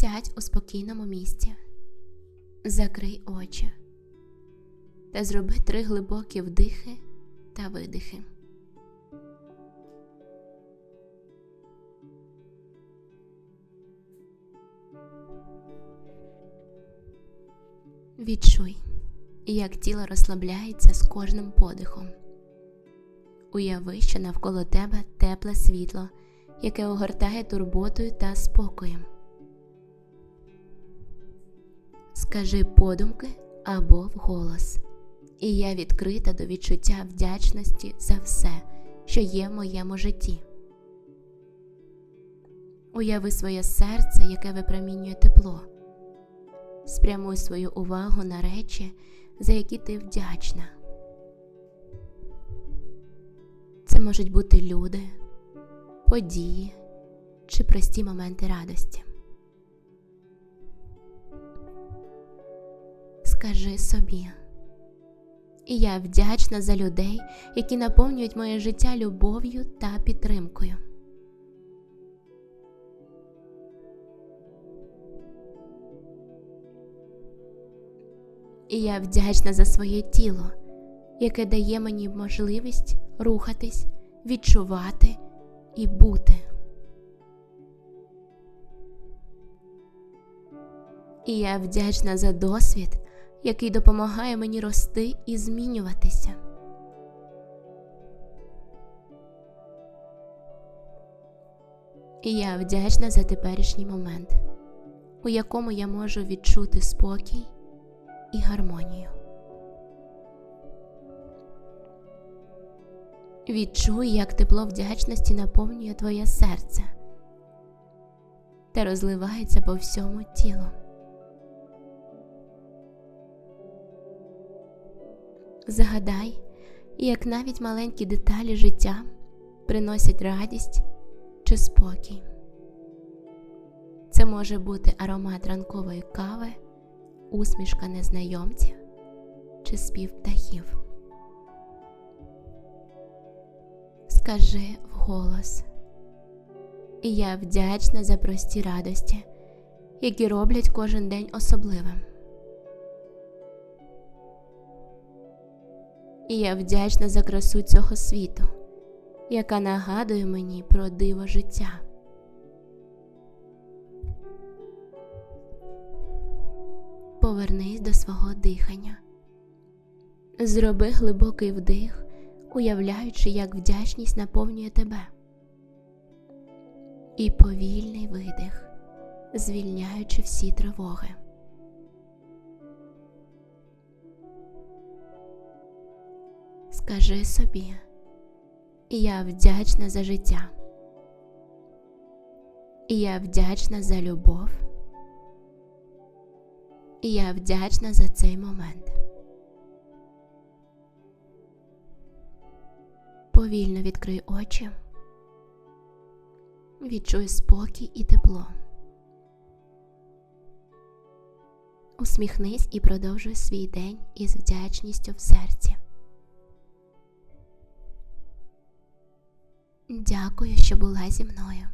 Сядь у спокійному місці, закрий очі та зроби три глибокі вдихи та видихи. Відчуй, як тіло розслабляється з кожним подихом. Уяви, що навколо тебе тепле світло, яке огортає турботою та спокоєм. Скажи подумки або вголос, і я відкрита до відчуття вдячності за все, що є в моєму житті. Уяви своє серце, яке випромінює тепло. Спрямуй свою увагу на речі, за які ти вдячна. Це можуть бути люди, події чи прості моменти радості. Скажи собі, і я вдячна за людей, які наповнюють моє життя любов'ю та підтримкою. І я вдячна за своє тіло, яке дає мені можливість рухатись, відчувати і бути. І я вдячна за досвід, який допомагає мені рости і змінюватися. І я вдячна за теперішній момент, у якому я можу відчути спокій і гармонію. Відчуй, як тепло вдячності наповнює твоє серце та розливається по всьому тілу. Загадай, як навіть маленькі деталі життя приносять радість чи спокій. Це може бути аромат ранкової кави, усмішка незнайомців чи спів птахів. Скажи вголос. І я вдячна за прості радості, які роблять кожен день особливим. І я вдячна за красу цього світу, яка нагадує мені про диво життя. Повернись до свого дихання. Зроби глибокий вдих, уявляючи, як вдячність наповнює тебе. І повільний видих, звільняючи всі тривоги. Скажи собі, я вдячна за життя. Я вдячна за любов. Я вдячна за цей момент. Повільно відкрий очі, відчуй спокій і тепло. Усміхнись і продовжуй свій день із вдячністю в серці. Дякую, що була зі мною.